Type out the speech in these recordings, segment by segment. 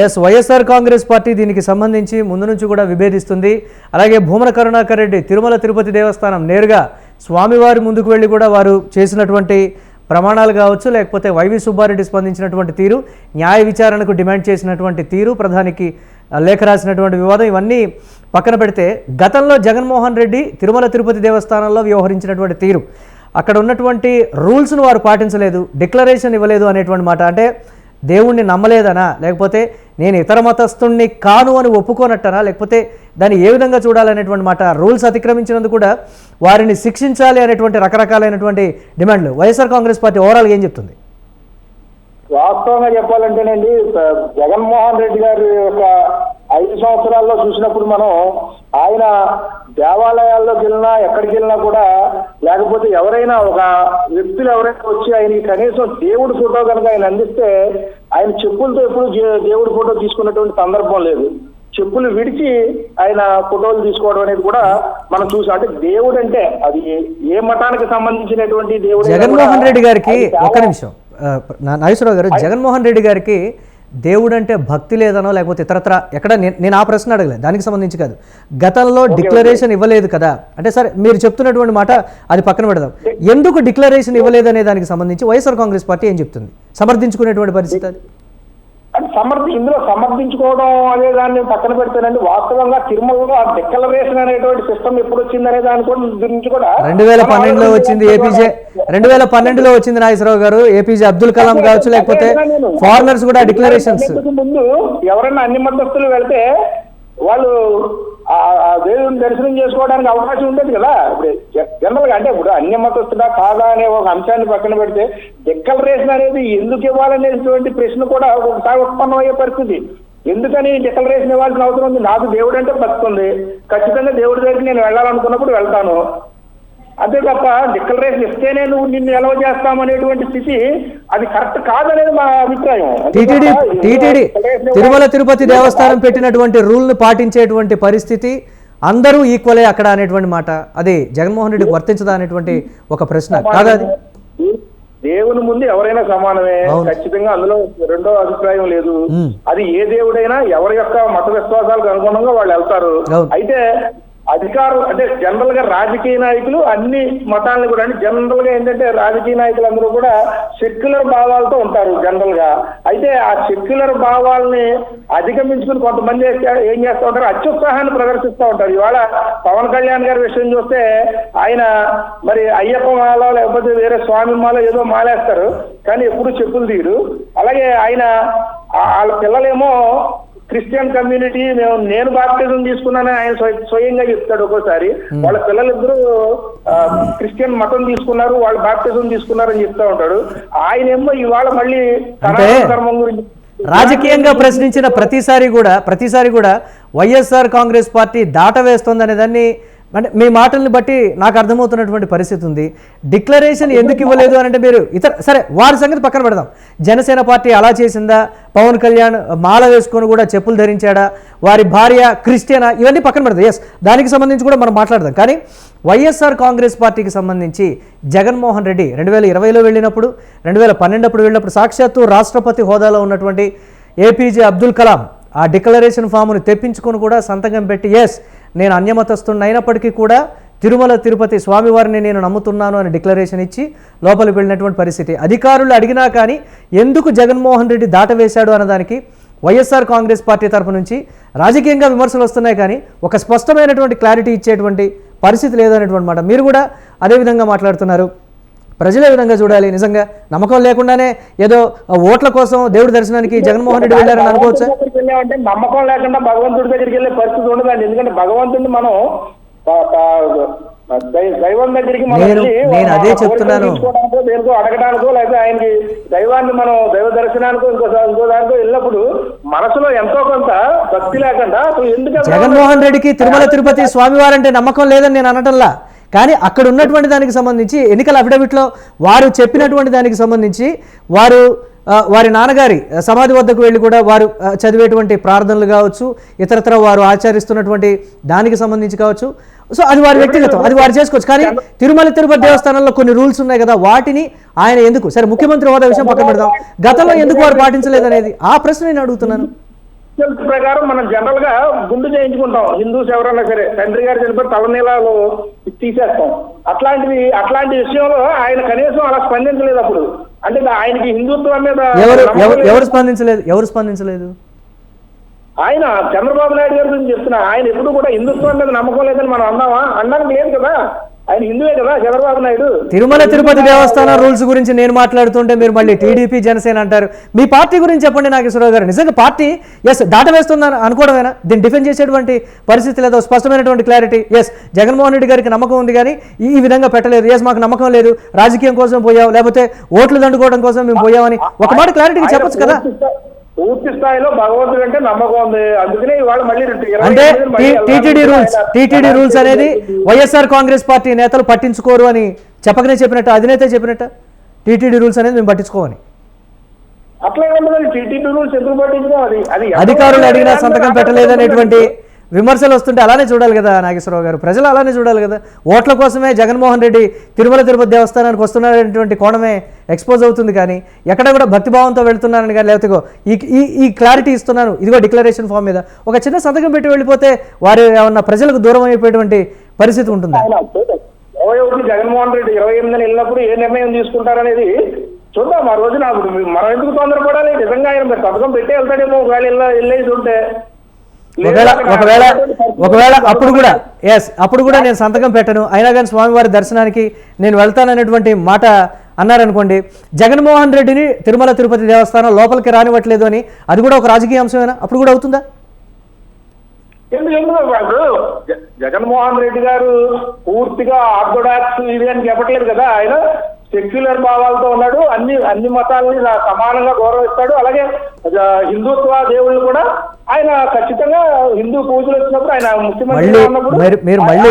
Yes YSR Congress party దీనికి సంబంధించి ముందు నుంచి కూడా విభేదిస్తుంది. అలాగే భూమన కరుణాకర్ రెడ్డి తిరుమల తిరుపతి దేవస్థానం నేరుగా స్వామివారి ముందుకు వెళ్ళి కూడా వారు చేసినటువంటి ప్రమాణాలు కావచ్చు లేకపోతే వైవి సుబ్బారెడ్డి స్పందించినటువంటి తీరు న్యాయ విచారణకు డిమాండ్ చేసినటువంటి తీరు ప్రధానికి లేఖ రాసినటువంటి వివాదం ఇవన్నీ పక్కన పెడితే గతంలో జగన్మోహన్ రెడ్డి తిరుమల తిరుపతి దేవస్థానంలో వ్యవహరించినటువంటి తీరు. అక్కడ ఉన్నటువంటి రూల్స్ను వారు పాటించలేదు డిక్లరేషన్ ఇవ్వలేదు అనేటువంటి మాట. అంటే దేవుణ్ణి నమ్మలేదనా? లేకపోతే నేను ఇతర మతస్థుణ్ణి కాను అని ఒప్పుకోనట్టనా? లేకపోతే దాన్ని ఏ విధంగా చూడాలనేటువంటి మాట రూల్స్ అతిక్రమించినందుకు కూడా వారిని శిక్షించాలి అనేటువంటి రకరకాలైనటువంటి డిమాండ్లు. వైఎస్ఆర్ కాంగ్రెస్ పార్టీ ఓవరాల్గా ఏం చెప్తుంది? వాస్తవంగా చెప్పాలంటేనండి జగన్మోహన్ రెడ్డి గారి యొక్క ఐదు సంవత్సరాల్లో చూసినప్పుడు మనం ఆయన దేవాలయాల్లోకి వెళ్ళినా ఎక్కడికి వెళ్ళినా కూడా లేకపోతే ఎవరైనా ఒక వ్యక్తులు ఎవరైనా వచ్చి ఆయనకి కనీసం దేవుడి ఫోటో కనుక ఆయన అందిస్తే ఆయన చెప్పులతో ఎప్పుడు దేవుడి ఫోటో తీసుకున్నటువంటి సందర్భం లేదు. చెప్పులు విడిచి ఆయన ఫోటోలు తీసుకోవడం అనేది కూడా మనం చూసాం అంటే దేవుడు అంటే అది ఏ- మతానికి సంబంధించినటువంటి దేవుడు జగన్మోహన్ రెడ్డి గారికి ఒక్క నిమిషం నాగేశ్వరరావు గారు జగన్మోహన్ రెడ్డి గారికి దేవుడు అంటే భక్తి లేదనో లేకపోతే ఇతరత్ర ఎక్కడ నేను నేను ఆ ప్రశ్న అడగలేదు. దానికి సంబంధించి కాదు. గతంలో డిక్లరేషన్ ఇవ్వలేదు కదా. అంటే సరే మీరు చెప్తున్నటువంటి మాట అది పక్కన పెడదాం. ఎందుకు డిక్లరేషన్ ఇవ్వలేదు అనే దానికి సంబంధించి వైఎస్ఆర్ కాంగ్రెస్ పార్టీ ఏం చెప్తుంది? సమర్థించుకునేటువంటి పరిస్థితి అది. అంటే సమర్థి ఇందులో సమర్థించుకోవడం అనే దాన్ని పక్కన పెడితేనండి. వాస్తవంగా తిరుమలలో ఆ డిక్లరేషన్ అనేటువంటి సిస్టమ్ ఎప్పుడు వచ్చింది అనే దాని కూడా గురించి కూడా రెండు వేల పన్నెండులో వచ్చింది ఏపీజే రెండు వేల పన్నెండులో వచ్చింది నాగేశ్వరరావు గారు ఏపీజే అబ్దుల్ కలాం కావచ్చు లేకపోతే ఫారినర్స్ కూడా డిక్లరేషన్స్ ముందు ఎవరైనా అన్ని మతస్థులు వెళ్తే వాళ్ళు ఆ దేవుని దర్శనం చేసుకోవడానికి అవకాశం ఉండదు కదా. ఇప్పుడు జనరల్గా అంటే ఇప్పుడు అన్య మతస్థుడా కాదా అనే ఒక అంశాన్ని పక్కన పెడితే డిక్లరేషన్ అనేది ఎందుకు ఇవ్వాలనేటువంటి ప్రశ్న కూడా ఒకసారి ఉత్పన్నం అయ్యే పరిస్థితి. ఎందుకని డిక్లరేషన్ ఇవ్వాల్సిన అవసరం ఉంది? నాకు దేవుడు అంటే బతుకుంది ఖచ్చితంగా దేవుడి దగ్గరికి నేను వెళ్ళాలనుకున్నప్పుడు వెళ్తాను. అంతే తప్ప డిక్లరేషన్ ఇస్తేనే నువ్వు నిన్ను ఎలవ చేస్తామనేటువంటి స్థితి అది కరెక్ట్ కాదనేది మా అభిప్రాయం. టీటీడీ టీటీడీ తిరుమల తిరుపతి దేవస్థానం పెట్టినటువంటి రూల్ని పాటించేటువంటి పరిస్థితి అందరూ ఈక్వలే అక్కడ అనేటువంటి మాట. అది జగన్మోహన్ రెడ్డికి వర్తించదా అనేటువంటి ఒక ప్రశ్న. కాదా అది? దేవుని ముందు ఎవరైనా సమానమే. ఖచ్చితంగా అందులో రెండో అభిప్రాయం లేదు. అది ఏ దేవుడైనా ఎవరి యొక్క మత విశ్వాసాలకు అనుగుణంగా వాళ్ళు వెళ్తారు. అయితే అధికారులు అంటే జనరల్గా రాజకీయ నాయకులు అన్ని మతాలను కూడా అంటే జనరల్గా ఏంటంటే రాజకీయ నాయకులు అందరూ కూడా సెక్యులర్ భావాలతో ఉంటారు జనరల్గా. అయితే ఆ సెక్యులర్ భావాల్ని అధిగమించుకుని కొంతమంది ఏం- ఏం చేస్తూ ఉంటారు? అత్యుత్సాహాన్ని ప్రదర్శిస్తూ ఉంటారు. ఇవాళ పవన్ కళ్యాణ్ గారి విషయం చూస్తే ఆయన మరి అయ్యప్ప మాల లేకపోతే వేరే స్వామి మాల ఏదో మాలేస్తారు కానీ ఎప్పుడు చెప్పులు తీరు అలాగే ఆయన వాళ్ళ పిల్లలేమో క్రిస్టియన్ కమ్యూనిటీ మేము నేను బాప్టిజం తీసుకున్నానని ఆయన స్వయ- స్వయంగా చెప్తాడు ఒక్కోసారి. వాళ్ళ పిల్లలిద్దరూ క్రిస్టియన్ మతం తీసుకున్నారు వాళ్ళు బాప్టిజం తీసుకున్నారని చెప్తా ఉంటాడు. ఆయన ఏమో ఇవాళ మళ్ళీ ధర్మం గురించి రాజకీయంగా ప్రశ్నించిన ప్రతిసారి కూడా ప్రతిసారి కూడా వైఎస్ఆర్ కాంగ్రెస్ పార్టీ దాట వేస్తోంది అనే దాన్ని అంటే మీ మాటల్ని బట్టి నాకు అర్థమవుతున్నటువంటి పరిస్థితి ఉంది. డిక్లరేషన్ ఎందుకు ఇవ్వలేదు అని అంటే మీరు ఇతర సరే వారి సంగతి పక్కన పెడదాం. జనసేన పార్టీ అలా చేసిందా? పవన్ కళ్యాణ్ మాల వేసుకొని కూడా చెప్పులు ధరించాడా? వారి భార్య క్రిస్టియనా? ఇవన్నీ పక్కన పెడదాం. ఎస్ దానికి సంబంధించి కూడా మనం మాట్లాడదాం. కానీ వైఎస్ఆర్ కాంగ్రెస్ పార్టీకి సంబంధించి జగన్మోహన్ రెడ్డి రెండు వేల ఇరవైలో వెళ్ళినప్పుడు రెండు వేల పన్నెండప్పుడు వెళ్ళినప్పుడు సాక్షాత్తు రాష్ట్రపతి హోదాలో ఉన్నటువంటి ఏపీజే అబ్దుల్ కలాం ఆ డిక్లరేషన్ ఫామ్ను తెప్పించుకొని కూడా సంతకం పెట్టి ఎస్ నేను అన్యమతస్తుడిని అయినప్పటికీ కూడా తిరుమల తిరుపతి స్వామివారిని నేను నమ్ముతున్నాను అని డిక్లరేషన్ ఇచ్చి లోపలికి వెళ్ళినటువంటి పరిస్థితి. అధికారులు అడిగినా కానీ ఎందుకు జగన్మోహన్ రెడ్డి దాటవేశాడు అన్నదానికి వైఎస్ఆర్ కాంగ్రెస్ పార్టీ తరపు నుంచి రాజకీయంగా విమర్శలు వస్తున్నాయి కానీ ఒక స్పష్టమైనటువంటి క్లారిటీ ఇచ్చేటువంటి పరిస్థితి లేదనేటువంటి మాట. మీరు కూడా అదే విధంగా మాట్లాడుతున్నారు. ప్రజలు ఏ విధంగా చూడాలి నిజంగా నమ్మకం లేకుండానే ఏదో ఓట్ల కోసం దేవుడి దర్శనానికి జగన్మోహన్ రెడ్డి వెళ్ళారని అనుకోవచ్చా నమ్మకం లేకుండా భగవంతుడి దగ్గరికి వెళ్ళే పరిస్థితి ఉండదండి ఎందుకంటే భగవంతుడిని మనం దైవం దగ్గరికి నేను- అదే చెప్తున్నాను. దేనికో అడగడానికో లేకపోతే ఆయనకి దైవాన్ని మనం దైవ దర్శనానికో ఇంకో ఇంకో దానికో వెళ్ళినప్పుడు మనసులో ఎంతో కొంత భక్తి లేకుండా అసలు ఎందుకు వెళ్తాం? జగన్మోహన్ రెడ్డికి తిరుమల తిరుపతి స్వామివారంటే నమ్మకం లేదని నేను అనటంలా కానీ అక్కడ ఉన్నటువంటి దానికి సంబంధించి ఎన్నికల అఫిడవిట్లో వారు చెప్పినటువంటి దానికి సంబంధించి వారు వారి నాన్నగారి సమాధి వద్దకు వెళ్ళి కూడా వారు చదివేటువంటి ప్రార్థనలు కావచ్చు ఇతరత్ర వారు ఆచరిస్తున్నటువంటి దానికి సంబంధించి కావచ్చు. సో అది వారి వ్యక్తిగతం అది వారు చేసుకోవచ్చు. కానీ తిరుమల తిరుపతి దేవస్థానంలో కొన్ని రూల్స్ ఉన్నాయి కదా వాటిని ఆయన ఎందుకు సరే ముఖ్యమంత్రి హోదా విషయం పక్కన పెడదాం. గతంలో ఎందుకు వారు పాటించలేదు అనేది ఆ ప్రశ్న నేను అడుగుతున్నాను. రిచువల్స్ ప్రకారం మనం జనరల్గా గుండు చేయించుకుంటాం. హిందూస్ ఎవరన్నా సరే తండ్రి గారు చనిపోయి తలనీలాలు తీసేస్తాం. అట్లాంటివి అట్లాంటి విషయంలో ఆయన కనీసం అలా స్పందించలేదు అప్పుడు. అంటే ఆయనకి హిందుత్వం మీద ఎవరు స్పందించలేదు? ఎవరు స్పందించలేదు? ఆయన చంద్రబాబు నాయుడు గారి గురించి చెప్తున్నా. ఆయన ఎప్పుడు కూడా హిందుత్వం మీద నమ్మకం లేదని మనం అన్నామా? అనడానికి లేదు కదా. ఆయన హిందువే కదా? చంద్రబాబు నాయుడు. తిరుమల తిరుపతి దేవస్థానం రూల్స్ గురించి నేను మాట్లాడుతుంటే మీరు మళ్ళీ టీడీపీ జనసేన అంటారు. మీ పార్టీ గురించి చెప్పండి నాగేశ్వరరావు గారు. నిజంగా పార్టీ ఎస్ దాట వేస్తుందని అనుకోవడమేనా? దీన్ని డిఫెండ్ చేసేటువంటి పరిస్థితి లేదా స్పష్టమైనటువంటి క్లారిటీ ఎస్ జగన్మోహన్ రెడ్డి గారికి నమ్మకం ఉంది కానీ ఈ విధంగా పెట్టలేదు. ఎస్ మాకు నమ్మకం లేదు. రాజకీయం కోసం పోయాం లేకపోతే ఓట్లు దండుకోవడం కోసం మేము పోయామని ఒక మాట క్లారిటీగా ఆయన చెప్పొచ్చు కదా? పూర్తి స్థా- పూర్తి స్థాయిలో భగవంతుడు అంటే నమ్మకం ఉంది. అందుకనే ఇవాళ మళ్ళీ అంటే టీటీడీ రూల్స్ టీటీడీ రూల్స్ అనేది వైఎస్ఆర్ కాంగ్రెస్ పార్టీ నేతలు పట్టించుకోరు అని చెప్పకనే చెప్పినట్టు అధినేత చెప్పినట్ట? టీటీడీ రూల్స్ అనేది మేము పట్టించుకోమని. అట్లా టీటీడీ రూల్స్ ఎందుకు పట్టించుకో అది అది అధికారులు అడిగినా సంతకం పెట్టలేదనేటువంటి విమర్శలు వస్తుంటే అలానే చూడాలి కదా నాగేశ్వరరావు గారు. ప్రజలు అలానే చూడాలి కదా. ఓట్ల కోసమే జగన్మోహన్ రెడ్డి తిరుమల తిరుపతి దేవస్థానానికి వస్తున్నారనేటువంటి కోణమే ఎక్స్పోజ్ అవుతుంది కానీ ఎక్కడ కూడా భక్తిభావంతో వెళ్తున్నారని కానీ లేకపోతే ఈ ఈ క్లారిటీ ఇస్తున్నాను. ఇదిగో డిక్లరేషన్ ఫామ్ మీద. ఒక చిన్న సంతకం పెట్టి వెళ్ళిపోతే వారు ఏమన్నా ప్రజలకు దూరం అయిపోయేటువంటి పరిస్థితి ఉంటుంది? ఇరవై ఒకటి జగన్మోహన్ రెడ్డి ఇరవై ఎనిమిదిని వెళ్ళినప్పుడు ఏ నిర్ణయం తీసుకుంటారనేది చూద్దాం. ఆ రోజు నాకు మనం ఎందుకు తొందరపడాలి? నిజంగా ఆయన సంతకం పెట్టే వెళ్తాడేమో ఒకవేళ వెళ్ళేసి ఉంటే. ఒకవేళ ఒకవేళ ఒకవేళ అప్పుడు కూడా ఎస్ అప్పుడు కూడా నేను సంతకం పెట్టను. అయినా కానీ స్వామివారి దర్శనానికి నేను వెళ్తాననేటువంటి మాట అన్నారనుకోండి జగన్మోహన్ రెడ్డిని తిరుమల తిరుపతి దేవస్థానం లోపలికి రానివ్వట్లేదు అని అది కూడా ఒక రాజకీయ అంశమేనా? అప్పుడు కూడా అవుతుందా? ఇప్పుడు జగన్మోహన్ రెడ్డి గారు పూర్తిగా ఆర్థోడాక్స్ ఇది అని చెప్పట్లేదు కదా. ఆయన సెక్యులర్ భావాలతో ఉన్నాడు. అన్ని అన్ని మతాలని సమానంగా గౌరవిస్తాడు. అలాగే హిందుత్వ దేవుళ్ళు కూడా ఆయన ఖచ్చితంగా హిందూ పూజలు వచ్చినప్పుడు ఆయన ఉన్నప్పుడు మీరు- మళ్ళీ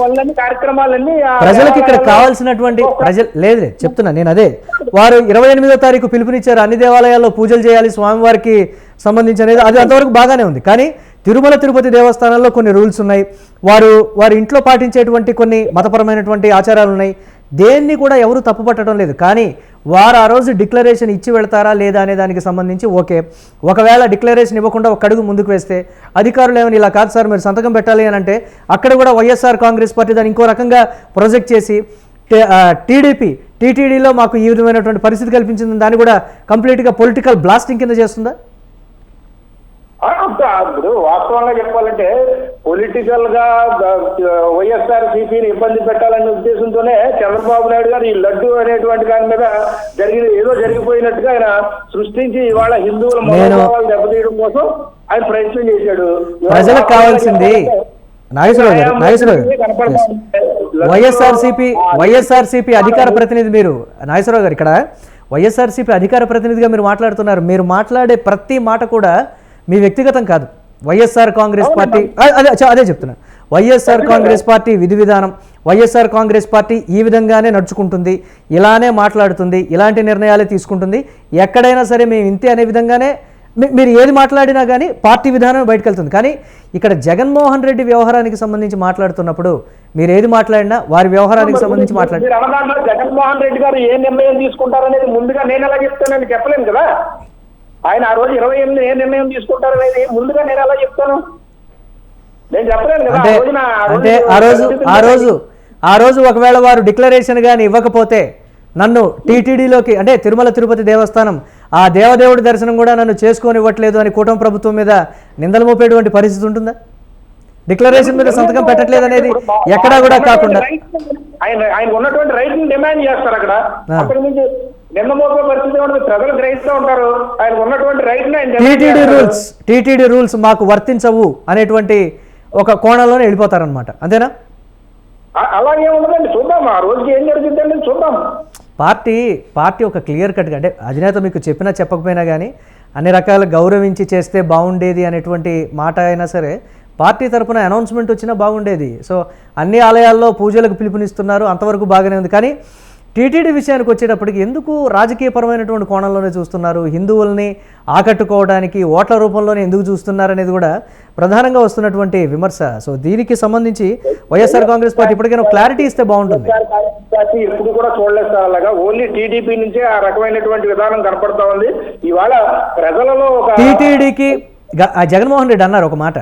పనులన్నీ కార్యక్రమాలన్నీ ప్రజలకు ఇక్కడ కావాల్సినటువంటి ప్రజలు లేదు లేదు చెప్తున్నా నేను అదే. వారు ఇరవై ఎనిమిదో తారీఖు పిలుపునిచ్చారు. అన్ని దేవాలయాల్లో పూజలు చేయాలి స్వామివారికి సంబంధించి అనేది అది అంతవరకు బాగానే ఉంది. కానీ తిరుమల తిరుపతి దేవస్థానాల్లో కొన్ని రూల్స్ ఉన్నాయి. వారు వారి ఇంట్లో పాటించేటువంటి కొన్ని మతపరమైనటువంటి ఆచారాలు ఉన్నాయి. దేన్ని కూడా ఎవరు తప్పుపట్టడం లేదు. కానీ వారు ఆ రోజు డిక్లరేషన్ ఇచ్చి వెళ్తారా లేదా అనే దానికి సంబంధించి ఓకే. ఒకవేళ డిక్లరేషన్ ఇవ్వకుండా ఒక అడుగు ముందుకు వేస్తే అధికారులు ఏమని ఇలా కాదు సార్ మీరు సంతకం పెట్టాలి అని అంటే అక్కడ కూడా వైఎస్ఆర్ కాంగ్రెస్ పార్టీ దాన్ని ఇంకో రకంగా ప్రొజెక్ట్ చేసి టీడీపీ టీటీడీలో మాకు ఈ విధమైనటువంటి పరిస్థితి కల్పించింది దాన్ని కూడా కంప్లీట్గా పొలిటికల్ బ్లాస్టింగ్ కింద చేస్తుందా? ఇప్పుడు వాస్తవంగా చెప్పాలంటే పొలిటికల్గా వైఎస్ఆర్ సిపిని ఇబ్బంది పెట్టాలనే ఉద్దేశంతోనే చంద్రబాబు నాయుడు గారు ఈ లడ్డు అనేటువంటి దాని మీద జరిగి ఏదో జరిగిపోయినట్టుగా ఆయన సృష్టించి ఇవాళ హిందువుల మనోభావాలు దెబ్బతీయడం కోసం ఆయన ప్రయత్నం చేశాడు. ప్రజలకు కావాల్సింది నాగేశ్వరరావు గారు నాగేశ్వరరావు గారు కనపడతా yes. ఉంటే వైఎస్ఆర్సీపీ వైఎస్ఆర్సీపీ అధికార ప్రతినిధి మీరు నాగేశ్వరరావు గారు ఇక్కడ వైఎస్ఆర్సీపీ అధికార ప్రతినిధిగా మీరు మాట్లాడుతున్నారు. మీరు మాట్లాడే ప్రతి మాట కూడా మీ వ్యక్తిగతం కాదు. వైఎస్ఆర్ కాంగ్రెస్ పార్టీ అదే అదే చెప్తున్నా. వైఎస్ఆర్ కాంగ్రెస్ పార్టీ విధి విధానం వైఎస్ఆర్ కాంగ్రెస్ పార్టీ ఈ విధంగానే నడుచుకుంటుంది ఇలానే మాట్లాడుతుంది ఇలాంటి నిర్ణయాలే తీసుకుంటుంది. ఎక్కడైనా సరే మేము ఇంతే అనే విధంగానే మీరు ఏది మాట్లాడినా కానీ పార్టీ విధానం బయటకు వెళ్తుంది కానీ ఇక్కడ జగన్మోహన్ రెడ్డి వ్యవహారానికి సంబంధించి మాట్లాడుతున్నప్పుడు మీరు ఏది మాట్లాడినా వారి వ్యవహారానికి సంబంధించి మాట్లాడి మీరు అన్నదాంట్లో జగన్మోహన్ రెడ్డి గారు ఏ నిర్ణయం తీసుకుంటారనేది ముందుగా నేను ఎలా చెప్తానని చెప్పలేను కదా? ఆయన ఆ రోజు ఇరవై ఎనిమిది ఏ నిర్ణయం తీసుకుంటారనేది ముందుగా నేను ఎలా చెప్తాను? నేను చెప్పలేను కదా అంటే రోజు ఆ రోజు ఆ రోజు ఒకవేళ వారు డిక్లరేషన్ కానీ ఇవ్వకపోతే నన్ను టీటీడీలోకి అంటే తిరుమల తిరుపతి దేవస్థానం ఆ దేవదేవుడి దర్శనం కూడా నన్ను చేసుకొని ఇవ్వట్లేదు అని కూటమి ప్రభుత్వం మీద నిందలు మోపేటువంటి పరిస్థితి ఉంటుందా? డిక్లరేషన్ మీద సంతకం పెట్టట్లేదు అనేది ఎక్కడా కూడా కాకుండా ఆయన ఆయన ఉన్నటువంటి రైట్ని డిమాండ్ చేస్తారు అక్కడ. ఆ. అక్కడి నుంచి నిన్న మోపే పరిస్థితి ఉంటుంది ప్రజలు గ్రహిస్తూ ఉంటారు. ఆయన ఉన్నటువంటి రైట్ని ఆయన demand TTD. Rules TTD rules మాకు వర్తించవు అనేటువంటి ఒక కోణంలోనే వెళ్ళిపోతారనమాట అంతేనా? అలాగే ఉండదండి చూద్దాం. ఆ రోజుకి ఏం జరుగుతుందండి చూద్దాం. పార్టీ పార్టీ ఒక క్లియర్ కట్గా అంటే అధినేత మీకు చెప్పినా చెప్పకపోయినా కానీ అన్ని రకాల గౌరవించి చేస్తే బాగుండేది అనేటువంటి మాట అయినా సరే పార్టీ తరపున అనౌన్స్మెంట్ వచ్చినా బాగుండేది. సో అన్ని ఆలయాల్లో పూజలకు పిలుపునిస్తున్నారు. అంతవరకు బాగానే ఉంది. కానీ టీటీడీ విషయానికి వచ్చేటప్పటికి ఎందుకు రాజకీయపరమైనటువంటి కోణంలోనే చూస్తున్నారు? హిందువుల్ని ఆకట్టుకోవడానికి ఓట్ల రూపంలోనే ఎందుకు చూస్తున్నారు అనేది కూడా ప్రధానంగా వస్తున్నటువంటి విమర్శ. సో దీనికి సంబంధించి వైఎస్ఆర్ కాంగ్రెస్ పార్టీ ఇప్పటికైనా క్లారిటీ ఇస్తే బాగుంటుంది. పార్టీ ఎప్పుడు కూడా చూడలేదు సార్ అలాగా. ఓన్లీ టీడీపీ నుంచే ఆ రకమైనటువంటి విధానం కనపడతా ఉంది. ఇవాళ ప్రజలలో టీటీడీకి జగన్మోహన్ రెడ్డి అన్నారు ఒక మాట.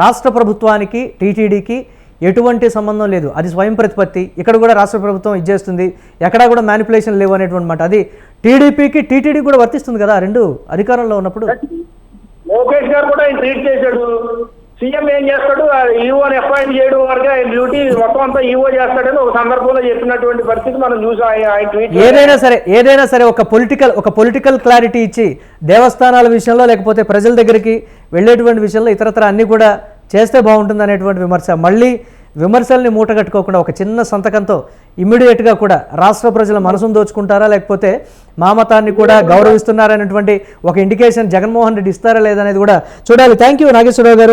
రాష్ట్ర ప్రభుత్వానికి టీటీడీకి ఎటువంటి సంబంధం లేదు. అది స్వయం ప్రతిపత్తి. ఇక్కడ కూడా రాష్ట్ర ప్రభుత్వం ఇచ్చేస్తుంది ఎక్కడా కూడా మ్యానిపులేషన్ లేవు అనేటువంటి మాట. అది టీడీపీకి టీటీడీ కూడా వర్తిస్తుంది కదా రెండు అధికారంలో ఉన్నప్పుడు? లోకేష్ గారు కూడా ట్వీట్ చేశాడు. సీఎం ఏం చేస్తాడు? ఈఓని అపాయింట్ చేయడం వరకు ఆయన డ్యూటీ మొత్తం అంతా ఈఓ చేస్తాడని ఒక సందర్భంలో చెప్పినటువంటి పరిస్థితి మనం చూసాం. ఆయన ట్వీట్ ఏదైనా సరే ఏదైనా సరే ఒక పొలిటికల్ ఒక పొలిటికల్ క్లారిటీ ఇచ్చి దేవస్థానాల విషయంలో లేకపోతే ప్రజల దగ్గరికి వెళ్ళేటువంటి విషయంలో ఇతరత్ర అన్నీ కూడా చేస్తే బాగుంటుంది అనేటువంటి విమర్శ. మళ్ళీ విమర్శల్ని మూటగట్టుకోకుండా ఒక చిన్న సంతకంతో ఇమ్మీడియట్గా కూడా రాష్ట్ర ప్రజల మనసును దోచుకుంటారా? లేకపోతే మా మతాన్ని కూడా గౌరవిస్తున్నారనేటువంటి ఒక ఇండికేషన్ జగన్మోహన్ రెడ్డి ఇస్తారా లేదనేది కూడా చూడాలి. థ్యాంక్ యూ నాగేశ్వరరావు గారు.